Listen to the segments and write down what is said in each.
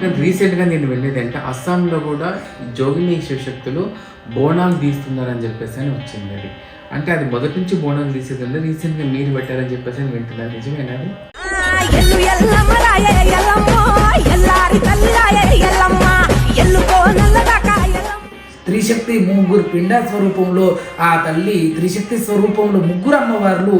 కానీ రీసెంట్గా నేను వెళ్ళేది అంటే అస్సాంలో కూడా జోగిని శివశక్తులు బోనాలు తీస్తున్నారని చెప్పేసి అని వచ్చింది అది. అంటే అది మొదటి నుంచి బోనాలు తీసేది ఉంది. రీసెంట్గా మీరు పెట్టారని చెప్పేసి అని వింటున్నారు నిజమేనా త్రిశక్తి ముగ్గురు పిండ స్వరూపంలో ఆ తల్లి త్రిశక్తి స్వరూపంలో ముగ్గురు అమ్మవార్లు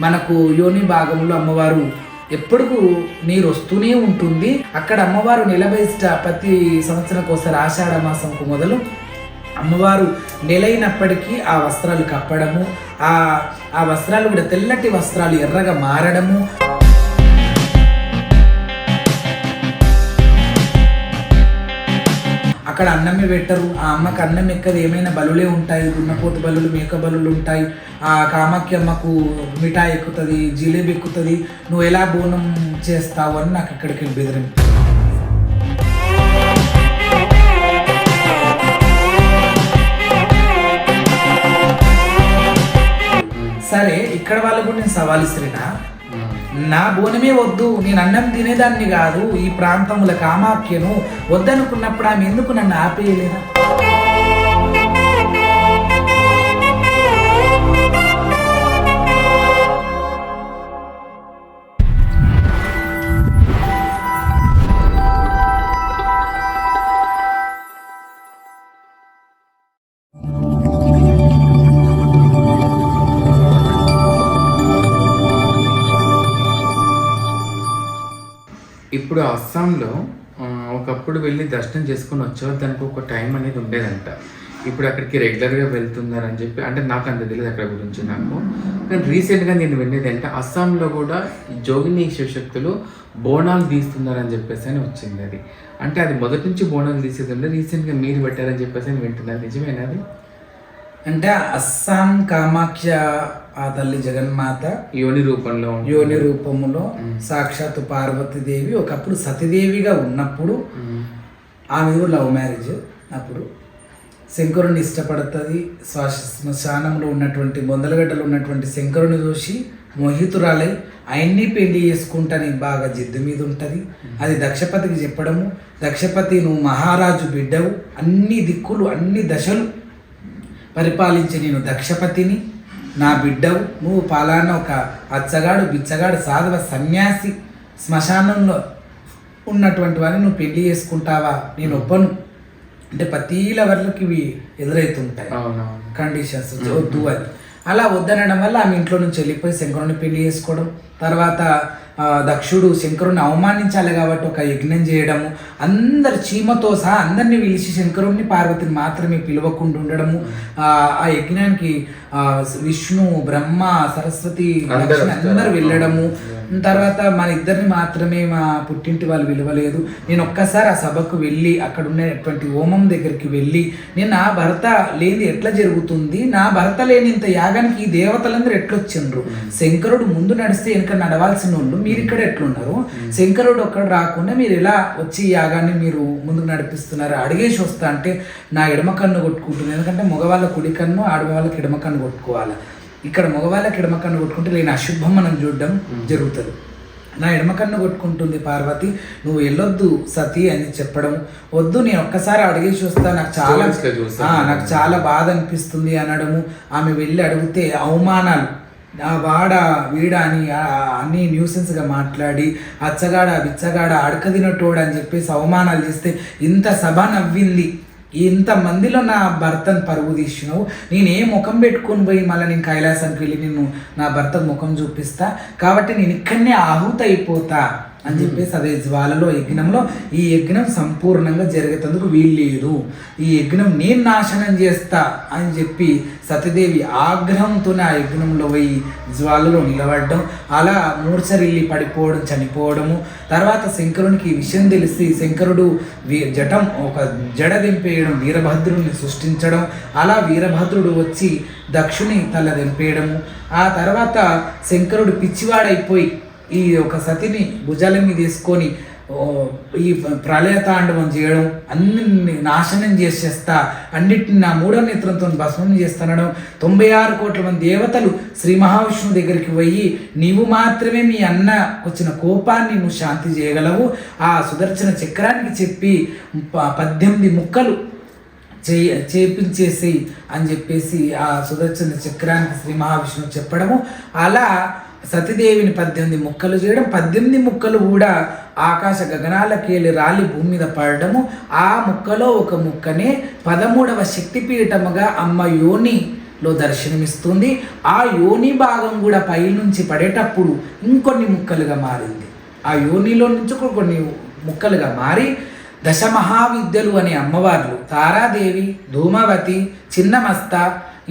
మనకు యోని భాగంలో అమ్మవారు ఎప్పటికూ నీరు వస్తూనే ఉంటుంది. అక్కడ అమ్మవారు నిలబెస్ట ప్రతి సంవత్సరం ఒకసారి ఆషాఢ మాసంకు మొదలు అమ్మవారు నెలైనప్పటికీ ఆ వస్త్రాలు కప్పడము ఆ ఆ వస్త్రాలు కూడా తెల్లటి వస్త్రాలు ఎర్రగా మారడము అక్కడ అన్నమే పెట్టరు. ఆ అమ్మకి అన్నం ఎక్కదు. ఏమైనా బలులే ఉంటాయి. గున్నపోతు బలులు మేక బలులు ఉంటాయి. ఆ కామాఖ్య అమ్మకు మిఠాయి ఎక్కుతుంది జిలేబీ ఎక్కుతుంది. నువ్వు ఎలా బోనం చేస్తావు అని నాకు ఇక్కడికి వెళ్ళి బెదిరింపు సరే ఇక్కడ వాళ్ళకు కూడా నేను సవాల్ ఇస్తున్నా. నా బోనమే వద్దు నేను అన్నం తినేదాన్ని కాదు ఈ ప్రాంతముల కామాఖ్యను వద్దనుకున్నప్పుడు ఆమె ఎందుకు నన్ను ఆపేయలేదా? ఇప్పుడు అస్సాంలో ఒకప్పుడు వెళ్ళి దర్శనం చేసుకుని వచ్చేవారు దానికి ఒక టైం అనేది ఉండేదంట. ఇప్పుడు అక్కడికి రెగ్యులర్గా వెళ్తున్నారని చెప్పి అంటే నాకు అంత తెలియదు అక్కడ గురించి నాకు. కానీ రీసెంట్గా నేను విన్నది అంటే అస్సాంలో కూడా జోగిని శివశక్తులు బోనాలు తీస్తున్నారని చెప్పేసి అని వచ్చింది అది. అంటే అది మొదటి నుంచి బోనాలు తీసేది రీసెంట్గా మీరు పెట్టారని చెప్పేసి అని వింటున్నారు నిజమేనా అది? అంటే అస్సాం కామాఖ్య ఆ తల్లి జగన్మాత యోని రూపంలో. యోని రూపములో సాక్షాత్తు పార్వతీదేవి. ఒకప్పుడు సతీదేవిగా ఉన్నప్పుడు. ఆమె లవ్ మ్యారేజ్ అప్పుడు. శంకరుని ఇష్టపడుతుంది. శ్వాస శ్మశానంలో ఉన్నటువంటి బొందలగడ్డలో ఉన్నటువంటి శంకరుని చూసి మోహితురాలై ఆయన్ని పెళ్ళి చేసుకుంటాని బాగా జిద్దు మీద ఉంటుంది. అది దక్షపతికి చెప్పడము. దక్షపతి నువ్వు మహారాజు బిడ్డవు. అన్ని దిక్కులు అన్ని దశలు పరిపాలించి నేను దక్షపతిని. నా బిడ్డవు నువ్వు పాలాన ఒక అచ్చగాడు బిచ్చగాడు సాధవ సన్యాసి శ్మశానంలో ఉన్నటువంటి వారిని నువ్వు పెళ్ళి చేసుకుంటావా? నేను ఒప్పను. అంటే ప్రతి లెవెల్కి ఇవి ఎదురవుతుంటాయి కండిషన్స్ వద్దు అని అలా వద్దనడం వల్ల ఆమె ఇంట్లో నుంచి వెళ్ళిపోయి శంకరుని పెళ్ళి చేసుకోవడం. తర్వాత దక్షుడు శంకరుని అవమానించాలి కాబట్టి ఒక యజ్ఞం చేయడము అందరు చీమతో సహా అందరినీ పిలిచి శంకరుణ్ణి పార్వతిని మాత్రమే పిలవకుండా ఉండడము ఆ, యజ్ఞానికి ఆ, విష్ణు బ్రహ్మ సరస్వతి లక్ష్మి. అందరు వెళ్ళడము. తర్వాత మన ఇద్దరిని మాత్రమే మా పుట్టింటి వాళ్ళు విలువలేదు నేను ఒక్కసారి ఆ సభకు వెళ్ళి అక్కడ ఉన్నటువంటి హోమం దగ్గరికి వెళ్ళి నేను నా భర్త లేని ఎట్లా జరుగుతుంది? నా భర్త లేని ఇంత యాగానికి ఈ దేవతలందరూ ఎట్లొచ్చిండ్రు? శంకరుడు ముందు నడిస్తే వెనక నడవాల్సిన వాళ్ళు మీరు ఇక్కడ ఎట్లున్నారు శంకరుడు ఒక్కడ రాకుండా మీరు ఎలా వచ్చి యాగాన్ని మీరు ముందుకు నడిపిస్తున్నారు? అడిగేసి వస్తా అంటే నా ఎడమ కన్ను కొట్టుకుంటుంది. ఎందుకంటే మగవాళ్ళ కుడి కన్ను ఆడవాళ్ళకి ఎడమ కన్ను కొట్టుకోవాలి. ఇక్కడ మగవాళ్ళకి ఎడమ కన్ను కొట్టుకుంటే లేని అశుభం మనం చూడడం జరుగుతుంది. నా ఎడమ కన్ను కొట్టుకుంటుంది పార్వతి నువ్వు వెళ్ళొద్దు సతీ అని చెప్పడం. వద్దు నేను ఒక్కసారి అడిగేసి వస్తా. నాకు చాలా నాకు చాలా బాధ అనిపిస్తుంది అనడము. ఆమె వెళ్ళి అడిగితే అవమానాలు. ఆ వాడ వీడ అని అన్ని న్యూసెన్స్గా మాట్లాడి అచ్చగాడ బిచ్చగాడ అడకదినటోడు అని చెప్పేసి అవమానాలు చేస్తే ఇంత సభ నవ్వింది. ఇంత మందిలో నా భర్తను పరుగు తీసినావు. నేను ఏ ముఖం పెట్టుకొని పోయి మళ్ళీ నేను కైలాసానికి వెళ్ళి నేను నా భర్త ముఖం చూపిస్తా. కాబట్టి నేను ఇక్కడనే ఆహుత అయిపోతా అని చెప్పేసి అదే జ్వాలలో యజ్ఞంలో ఈ యజ్ఞం సంపూర్ణంగా జరిగేందుకు వీల్లేదు. ఈ యజ్ఞం నేను నాశనం చేస్తా అని చెప్పి సతీదేవి ఆగ్రహంతోనే ఆ యజ్ఞంలో పోయి జ్వాలలో నిలబడడం అలా మూర్చరిల్లి పడిపోవడం చనిపోవడము. తర్వాత శంకరునికి ఈ విషయం తెలిసి శంకరుడు వీ జటం ఒక జడ దింపేయడం వీరభద్రుడిని సృష్టించడం అలా వీరభద్రుడు వచ్చి దక్షుని తల దింపేయడము. ఆ తర్వాత శంకరుడు పిచ్చివాడైపోయి ఈ ఒక సతిని భుజాల మీద తీసుకొని ఈ ప్రళయతాండవం చేయడం అన్ని నాశనం చేసేస్తా అన్నిటిని నా మూడో నేత్రంతో భస్మం చేస్తానడం తొంభై ఆరు కోట్ల మంది దేవతలు శ్రీ మహావిష్ణువు దగ్గరికి పోయి నీవు మాత్రమే మీ అన్న వచ్చిన కోపాన్ని నువ్వు శాంతి చేయగలవు. ఆ సుదర్శన చక్రానికి చెప్పి ప- పద్దెనిమిది ముక్కలు చే చేపించేసి అని చెప్పేసి ఆ సుదర్శన చక్రానికి శ్రీ మహావిష్ణువు చెప్పడము. అలా సతీదేవిని పద్దెనిమిది ముక్కలు చేయడం పద్దెనిమిది ముక్కలు కూడా ఆకాశ గగనాలకేళి రాలి భూమి మీద పడడము ఆ ముక్కలో ఒక ముక్కనే పదమూడవ శక్తిపీఠముగా అమ్మ యోనిలో దర్శనమిస్తుంది. ఆ యోని భాగం కూడా పైనుంచి పడేటప్పుడు ఇంకొన్ని ముక్కలుగా మారింది. ఆ యోనిలో నుంచి కొన్ని ముక్కలుగా మారి దశ మహావిద్యలు అనే అమ్మవార్లు తారాదేవి ధూమవతి చిన్నమస్త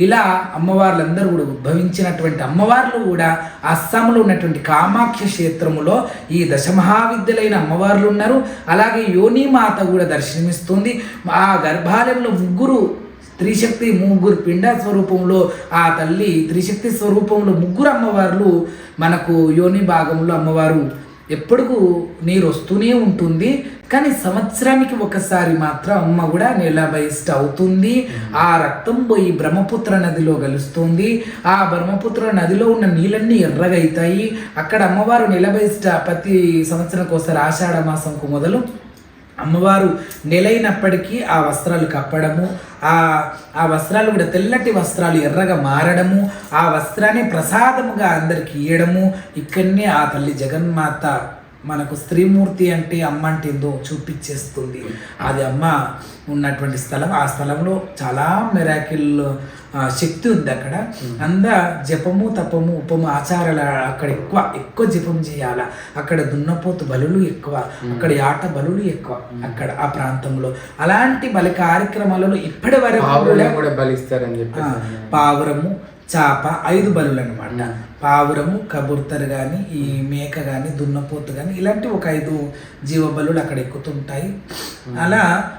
ఇలా అమ్మవార్లందరూ కూడా ఉద్భవించినటువంటి అమ్మవార్లు కూడా అస్సాంలో ఉన్నటువంటి కామాఖ్య క్షేత్రములో ఈ దశమహావిద్యలైన అమ్మవార్లు ఉన్నారు. అలాగే యోని మాత కూడా దర్శనమిస్తుంది. ఆ గర్భాలయంలో ముగ్గురు త్రిశక్తి ముగ్గురు పిండ స్వరూపంలో ఆ తల్లి త్రిశక్తి స్వరూపంలో ముగ్గురు అమ్మవార్లు మనకు యోని భాగంలో అమ్మవారు ఎప్పుడుకు నీరు వస్తూనే ఉంటుంది కానీ సంవత్సరానికి ఒకసారి మాత్రం అమ్మ కూడా నిలబయిస్ట్ అవుతుంది. ఆ రక్తం పోయి బ్రహ్మపుత్ర నదిలో కలుస్తుంది. ఆ బ్రహ్మపుత్ర నదిలో ఉన్న నీళ్ళన్నీ ఎర్రగైతాయి అవుతాయి. అక్కడ అమ్మవారు నిలబయిస్ట్ ప్రతి సంవత్సరానికి ఒకసారి ఆషాఢ మాసంకు మొదలు అమ్మవారు నెలైనప్పటికీ ఆ వస్త్రాలు కప్పడము ఆ ఆ వస్త్రాలు కూడా తెల్లటి వస్త్రాలు ఎర్రగా మారడము ఆ వస్త్రాన్ని ప్రసాదముగా అందరికి ఇయ్యడము. ఇక్కడనే ఆ తల్లి జగన్మాత మనకు స్త్రీమూర్తి అంటే అమ్మ అంటే ఏందో చూపించేస్తుంది. అది అమ్మ ఉన్నటువంటి స్థలం ఆ స్థలంలో చాలా మెరాకిల్ శక్తి ఉంది అక్కడ. అంద జపము తపము ఉపము ఆచారాలు అక్కడ ఎక్కువ ఎక్కువ జపం చేయాల. అక్కడ దున్నపోతు బలులు ఎక్కువ అక్కడ ఆట బలులు ఎక్కువ అక్కడ ఆ ప్రాంతంలో. అలాంటి బలి కార్యక్రమాలలో ఇప్పటి వరకు పావురము చాప ఐదు బలులు అనమాట పావురము కబుర్తరు కానీ ఈ మేక కానీ దున్నపోతు కానీ ఇలాంటి ఒక ఐదు జీవ బలులు అక్కడ ఎక్కుతుంటాయి. అలా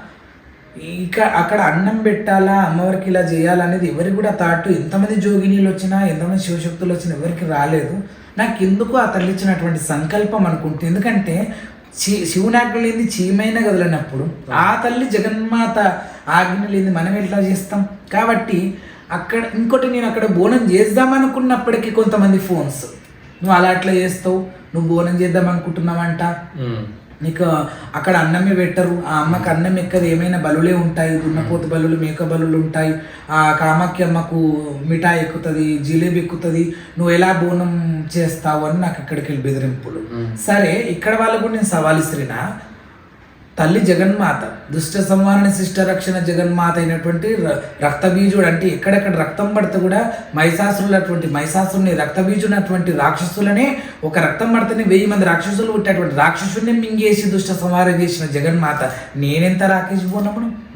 ఇక అక్కడ అన్నం పెట్టాలా అమ్మవారికి ఇలా చేయాలనేది ఎవరికి కూడా తాటు. ఎంతమంది జోగినీలు వచ్చినా ఎంతమంది శివశక్తులు వచ్చినా ఎవరికి రాలేదు. నాకు ఎందుకు ఆ తల్లి ఇచ్చినటువంటి సంకల్పం అనుకుంటే ఎందుకంటే శి శివునాజ్ఞ లేని చీమైన కదలనప్పుడు ఆ తల్లి జగన్మాత ఆజ్ఞ లేని మనం ఎట్లా చేస్తాం? కాబట్టి అక్కడ ఇంకోటి నేను అక్కడ బోనం చేద్దామనుకున్నప్పటికీ కొంతమంది ఫోన్స్. నువ్వు అలా అట్లా చేస్తావు నువ్వు బోనం చేద్దాం అనుకుంటున్నావంట. నీకు అక్కడ అన్నమే పెట్టరు. ఆ అమ్మకి అన్నం ఎక్కదు. ఏమైనా బలులే ఉంటాయి. దున్నపోతు బలులు మేక బలులు ఉంటాయి. ఆ కామాఖ్య అమ్మకు మిఠాయి ఎక్కుతుంది జిలేబీ ఎక్కుతుంది. నువ్వు ఎలా బోనం చేస్తావు? అని నాకు ఇక్కడికి వెళ్ళి బెదిరింపులు. సరే ఇక్కడ వాళ్ళకు నేను సవాల్ ఇస్తున్నా. తల్లి జగన్మాత దుష్ట సంహారణ శిష్ట రక్షణ జగన్మాత అయినటువంటి రక్తబీజుడు అంటే ఎక్కడెక్కడ రక్తం పడితే కూడా మైసాసురుని రక్తబీజుడు అటువంటి రాక్షసులనే ఒక రక్తం పడితేనే వెయ్యి మంది రాక్షసులు పుట్టేటువంటి రాక్షసుని మింగేసి దుష్ట సంహారం చేసిన జగన్మాత. నేనెంత రాకేష్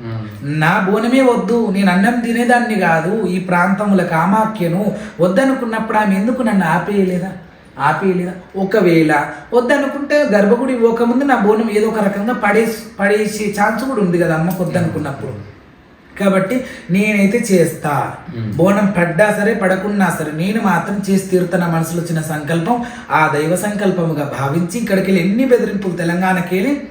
ఉమ్. నా బోనమే వద్దు నేను అన్నం తినేదాన్ని కాదు ఈ ప్రాంతముల కామాఖ్యను వద్దనుకున్నప్పుడు ఆమె ఎందుకు నన్ను ఆపేయలేదా? ఆపేయలేదా? ఒకవేళ వద్దనుకుంటే గర్భగుడి ఇవ్వకముందు నా బోనం ఏదో ఒక రకంగా పడేసి పడేసే ఛాన్స్ కూడా ఉంది కదా అమ్మకు వద్దనుకున్నప్పుడు. కాబట్టి నేనైతే చేస్తా. బోనం పడ్డా సరే పడకున్నా సరే నేను మాత్రం చేసి తీరుతున్న మనసులో వచ్చిన సంకల్పం. ఆ దైవ సంకల్పముగా భావించి ఇక్కడికి వెళ్ళి ఎన్ని బెదిరింపులు తెలంగాణకి వెళ్ళి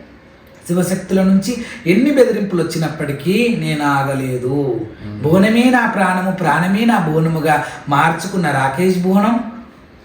శివశక్తుల నుంచి ఎన్ని బెదిరింపులు వచ్చినప్పటికీ నేను ఆగలేదు. బోనమే నా ప్రాణము ప్రాణమే నా బోనముగా మార్చుకున్న రాకేష్ బోనం.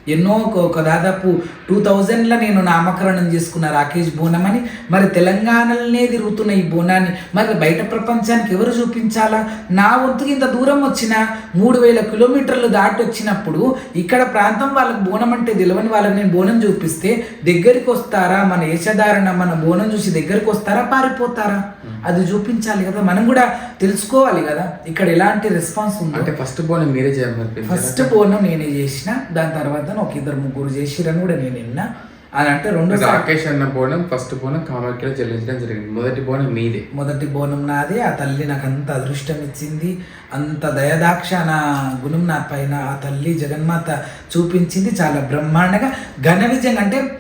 ఎన్నో ఒక- దాదాపు టూ థౌజండ్లో నేను నామకరణం చేసుకున్న రాకేష్ బోనం అని మరి తెలంగాణలోనే తిరుగుతున్న ఈ బోనాన్ని మరి బయట ప్రపంచానికి ఎవరు చూపించాలా? నా వంతుకి ఇంత దూరం వచ్చిన మూడు వేల కిలోమీటర్లు దాటి వచ్చినప్పుడు ఇక్కడ ప్రాంతం వాళ్ళకి బోనం అంటే తెలియని వాళ్ళకి నేను బోనం చూపిస్తే దగ్గరికి వస్తారా? మన యశధారణ మన బోనం చూసి దగ్గరికి వస్తారా? పారిపోతారా? అది చూపించాలి కదా. మనం కూడా తెలుసుకోవాలి కదా. ఇక్కడ ఎలాంటి రెస్పాన్స్ ఉందో. అంటే ఫస్ట్ బోన్ మీరే చేయమని ఫస్ట్ బోనం నేనే చేసిన. దాని తర్వాత ఒక ఇద్దరు ముగ్గురు చేసిరని కూడా నేను విన్నా. అని అంటే రెండు రాకేష్ అన్న బోనం ఫస్ట్ బోనం కామాఖ్యలో చెల్లించడం జరిగింది. మొదటి బోనం మీదే. మొదటి బోనం నాదే. ఆ తల్లి నాకు అంత అదృష్టం ఇచ్చింది. అంత దయదాక్ష నా గుణం నా పైన ఆ తల్లి జగన్మాత చూపించింది. చాలా బ్రహ్మాండంగా ఘన విజయం. అంటే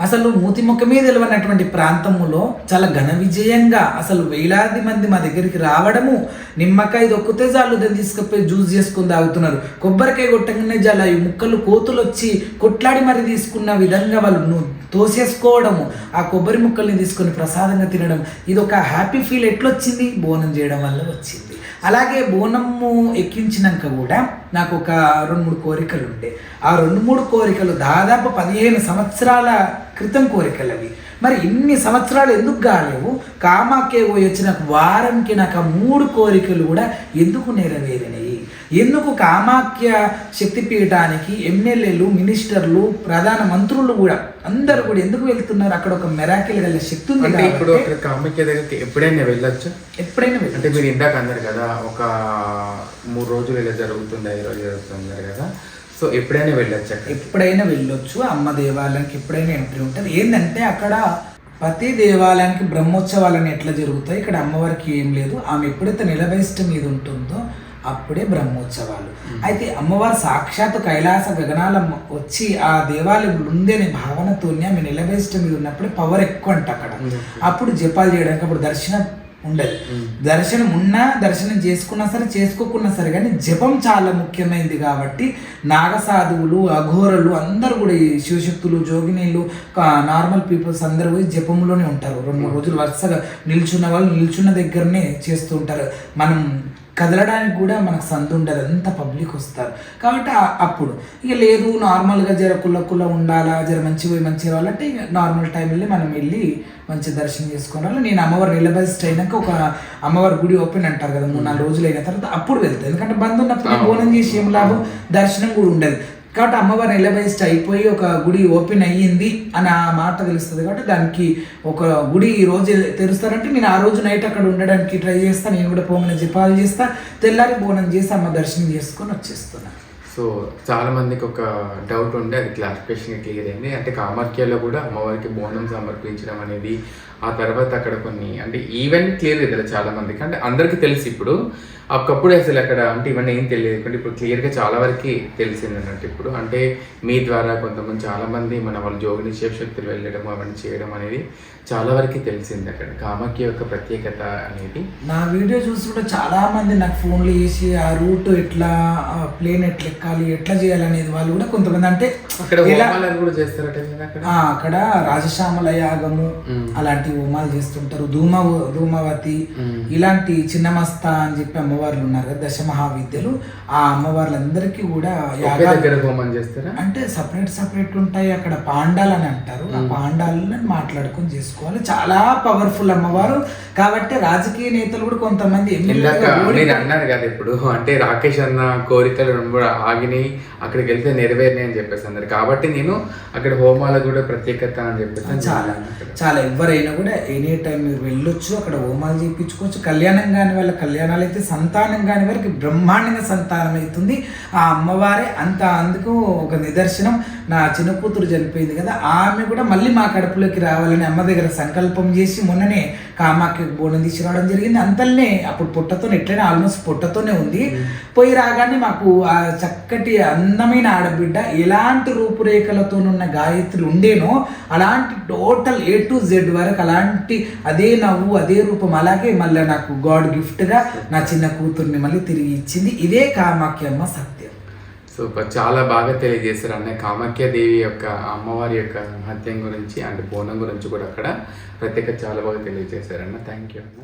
అసలు మూతి ముఖమే తెలియనటువంటి ప్రాంతములో చాలా ఘన విజయంగా అసలు వేలాది మంది మా దగ్గరికి రావడము నిమ్మకాయ దొక్కితే చాలు దాన్ని తీసుకుపోయి జ్యూస్ చేసుకుని తాగుతున్నారు. కొబ్బరికాయ కొట్టగానే చాలా ఈ ముక్కలు కోతులు వచ్చి కొట్లాడి మరి తీసుకున్న విధంగా వాళ్ళు తోసేసుకోవడము ఆ కొబ్బరి ముక్కల్ని తీసుకొని ప్రసాదంగా తినడం ఇది ఒక హ్యాపీ ఫీల్ ఎట్లొచ్చింది? బోనం చేయడం వల్ల వచ్చింది. అలాగే బోనము ఎక్కించినాక కూడా నాకు ఒక రెండు మూడు కోరికలు ఉండే ఆ రెండు మూడు కోరికలు దాదాపు పదిహేను సంవత్సరాల క్రితం కోరికలు అవి. మరి ఇన్ని సంవత్సరాలు ఎందుకు కాలేవు కామాకే పోయి వచ్చిన వారంకి నాకు ఆ మూడు కోరికలు కూడా ఎందుకు నెరవేరినాయి? ఎందుకు కామాఖ్య శక్తిపీఠానికి ఎమ్మెల్యేలు మినిస్టర్లు ప్రధాన మంత్రులు కూడా అందరూ కూడా ఎందుకు వెళ్తున్నారు? అక్కడ ఒక మెరాకిల్ గల శక్తి ఉంది అంటే ఇప్పుడు కామాఖ్య దగ్గరికి ఎప్పుడైనా వెళ్ళొచ్చు? ఎప్పుడైనా అంటే మీరు ఇందాక అన్నారు కదా ఒక మూడు రోజులు ఇలా జరుగుతుంది ఐదు రోజులు జరుగుతుంది కదా. సో ఎప్పుడైనా వెళ్ళొచ్చు ఎప్పుడైనా వెళ్ళొచ్చు అమ్మ దేవాలయానికి ఎప్పుడైనా ఎంట్రీ ఉంటుంది. ఏంటంటే అక్కడ ప్రతి దేవాలయానికి బ్రహ్మోత్సవాలని ఎట్లా జరుగుతాయి ఇక్కడ అమ్మవారికి ఏం లేదు. ఆమె ఎప్పుడైతే నిలబెస్ట్ మీద ఉంటుందో అప్పుడే బ్రహ్మోత్సవాలు. అయితే అమ్మవారు సాక్షాత్ కైలాస గగనాల వచ్చి ఆ దేవాలయం ఉంది అనే భావనతోనే ఆమె నిలబెస్ట్ మీద ఉన్నప్పుడు పవర్ ఎక్కువ అంట అక్కడ. అప్పుడు జపాలు చేయడానికి అప్పుడు దర్శనం ఉండదు. దర్శనం ఉన్నా దర్శనం చేసుకున్నా సరే చేసుకోకున్నా సరే కానీ జపం చాలా ముఖ్యమైనది కాబట్టి నాగసాధువులు అఘోరలు అందరూ కూడా ఈ శివశక్తులు జోగినీలు నార్మల్ పీపుల్స్ అందరూ పోయి జపంలోనే ఉంటారు. రెండు మూడు రోజులు వరుసగా నిల్చున్న వాళ్ళు నిల్చున్న దగ్గరనే చేస్తూ ఉంటారు. మనం కదలడానికి కూడా మనకు సందు ఉండదు. అంత పబ్లిక్ వస్తారు. కాబట్టి అప్పుడు ఇక లేదు నార్మల్గా జర కుల్ల కుల్ల ఉండాలా జర మంచి పోయి మంచి రావాలంటే ఇక నార్మల్ టైం వెళ్ళి మనం వెళ్ళి మంచి దర్శనం చేసుకోవాలి నేను అమ్మవారు నిలబెస్ట్ అయినాక ఒక అమ్మవారి గుడి ఓపెన్ అంటారు కదా మూడు నాలుగు రోజులు అయిన తర్వాత అప్పుడు వెళ్తాయి ఎందుకంటే బంద్ ఉన్నప్పుడు నేను బోనం చేసి ఏం లాభం? దర్శనం కూడా ఉండదు. కాబట్టి అమ్మవారు నిలబెస్ట్ అయిపోయి ఒక గుడి ఓపెన్ అయ్యింది అని ఆ మాట తెలుస్తుంది కాబట్టి దానికి ఒక గుడి ఈ రోజు తెరుస్తారంటే నేను ఆ రోజు నైట్ అక్కడ ఉండడానికి ట్రై చేస్తా నేను కూడా పోమని జపాలు చేస్తా తెల్లారి బోనం చేసి అమ్మ దర్శనం చేసుకొని వచ్చేస్తున్నాను సో చాలా మందికి ఒక డౌట్ ఉండే అది క్లారిఫికేషన్ క్లియర్ అయింది. అంటే కామాఖ్యలో కూడా అమ్మవారికి బోనం సమర్పించడం అనేది ఆ తర్వాత అక్కడ కొన్ని అంటే ఈవెన్ క్లియర్ కదా చాలా మందికి అంటే అందరికీ తెలుసు ఇప్పుడు. ఒకప్పుడు అసలు అక్కడ అంటే ఇవన్నీ ఏం తెలియదు. కానీ ఇప్పుడు క్లియర్గా చాలా వరకు తెలిసింది అన్నట్టు ఇప్పుడు. అంటే మీ ద్వారా కొంతమంది చాలా మంది మన వాళ్ళు జోగిని శక్తులు వెళ్ళడం అవన్నీ చేయడం అనేది చాలా వరకు తెలిసింది అక్కడ. కామాఖ్య యొక్క ప్రత్యేకత అనేది. నా వీడియో చూసి కూడా చాలా మంది నాకు ఫోన్లు చేసి ఆ రూట్ ఎట్లా ప్లేన్ ఎట్లా ఎక్కాలి ఎట్లా చేయాలనేది? వాళ్ళు కూడా కొంతమంది అంటే అక్కడ కూడా చేస్తారట అక్కడ. రాజశ్యామల యాగము మ్మ్. అలాంటి హోమాలు చేస్తుంటారు. ధూమ ధూమవతి. ఇలాంటి చిన్నమస్త అని చెప్పి అమ్మవార్లు ఉన్నారు కదా దశ మహావిద్యలు ఆ అమ్మవార్లందరికీ కూడా ఒకే యాగాలు దగ్గర హోమం చేస్తారా? అంటే సపరేట్ సపరేట్ ఉంటాయి అక్కడ పాండాలు అని అంటారు. ఆ పాండాలను మాట్లాడుకొని చేసుకోవాలి. చాలా పవర్ఫుల్ అమ్మవారు. కాబట్టి రాజకీయ నేతలు కూడా కొంతమంది అన్నారు కదా ఇప్పుడు అంటే రాకేష్ అన్న కోరికలు మూడు ఆగినాయి అక్కడికి వెళ్తే నెరవేరినాయి అని చెప్పేసి అన్నారు. కాబట్టి నేను అక్కడ హోమాల కూడా ప్రత్యేకత అని చెప్పేసి చాలా. చాలా. ఎవరైనా కూడా ఎనీ టైం మీరు వెళ్ళొచ్చు అక్కడ హోమాలు చేయించుకోవచ్చు కళ్యాణం కాని వాళ్ళ కళ్యాణాలు అయితే సంతానం కాని వారికి బ్రహ్మాండంగా సంతానం అవుతుంది ఆ అమ్మవారే అంత అందుకు ఒక నిదర్శనం. నా చిన్న కూతురు చనిపోయింది కదా ఆమె కూడా మళ్ళీ మా కడుపులోకి రావాలని అమ్మ దగ్గర సంకల్పం చేసి మొన్ననే కామాకి బోనం తీసుకురావడం జరిగింది. అంతల్నే అప్పుడు పుట్టతో ఎట్లయినా ఆల్మోస్ట్ పుట్టతోనే ఉంది. పోయి రాగానే మాకు ఆ చక్కటి అందమైన ఆడబిడ్డ ఎలాంటి రూపురేఖలతోనున్న గాయత్రి ఉండేనో అలాంటి టోటల్ ఏ టు జెడ్ వరకు అలాంటి అదే నవ్వు అదే రూపం అలాగే మళ్ళీ నాకు గాడ్ గిఫ్ట్గా నా చిన్న కూతుర్ని మళ్ళీ తిరిగి ఇచ్చింది. ఇదే కామాఖ్యమ్మ సత్యం. సూపర్. చాలా బాగా తెలియజేశారు అన్న కామాఖ్య దేవి యొక్క అమ్మవారి యొక్క మహత్యం గురించి అండ్ బోనం గురించి కూడా అక్కడ ప్రత్యేక చాలా బాగా తెలియజేశారన్న థ్యాంక్ యూ అన్న.